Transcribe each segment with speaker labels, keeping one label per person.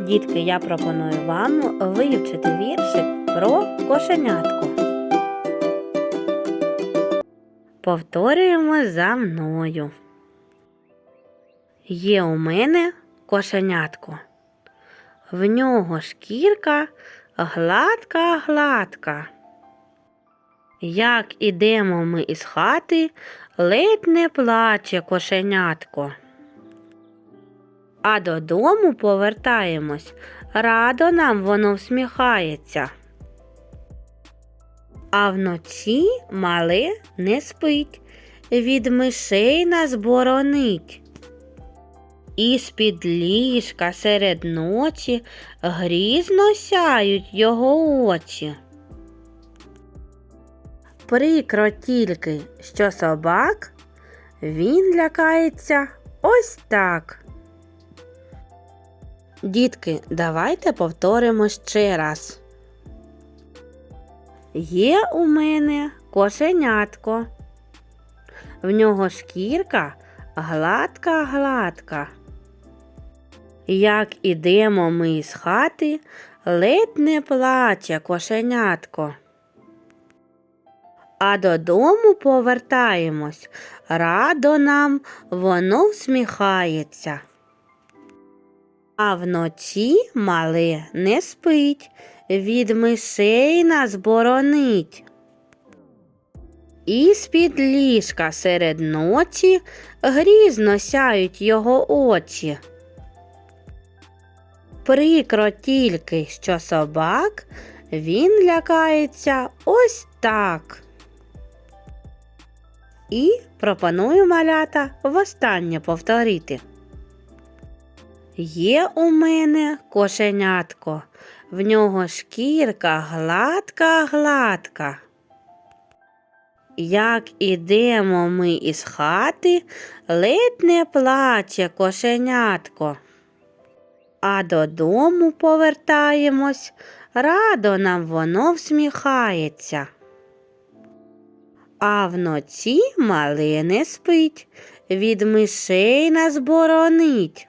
Speaker 1: Дітки, я пропоную вам вивчити віршик про кошенятку. Повторюємо за мною. Є у мене кошенятко. В нього шкірка гладка гладка. Як ідемо ми із хати, ледь не плаче кошенятко. А додому повертаємось, радо нам воно всміхається. А вночі мале не спить, від мишей нас боронить. І з-під ліжка серед ночі грізно сяють його очі. Прикро тільки, що собак він лякається ось так. Дітки, давайте повторимо ще раз. Є у мене кошенятко. В нього шкірка гладка гладка. Як ідемо ми із хати, ледь не плаче кошенятко. А додому повертаємось, радо нам воно всміхається. А вночі мале не спить, від мишей нас боронить. І з-під ліжка серед ночі грізно сяють його очі. Прикро тільки, що собак він лякається ось так. І пропоную малята востаннє повторити. Є у мене кошенятко, в нього шкірка гладка гладка. Як ідемо ми із хати, ледь не плаче кошенятко. А додому повертаємось, радо нам воно всміхається. А вночі мале не спить, від мишей нас боронить.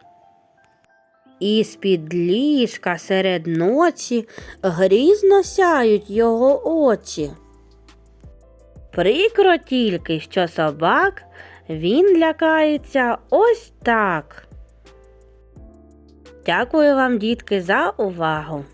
Speaker 1: І з-під ліжка серед ночі грізно сяють його очі. Прикро тільки, що собак він лякається ось так. Дякую вам, дітки, за увагу.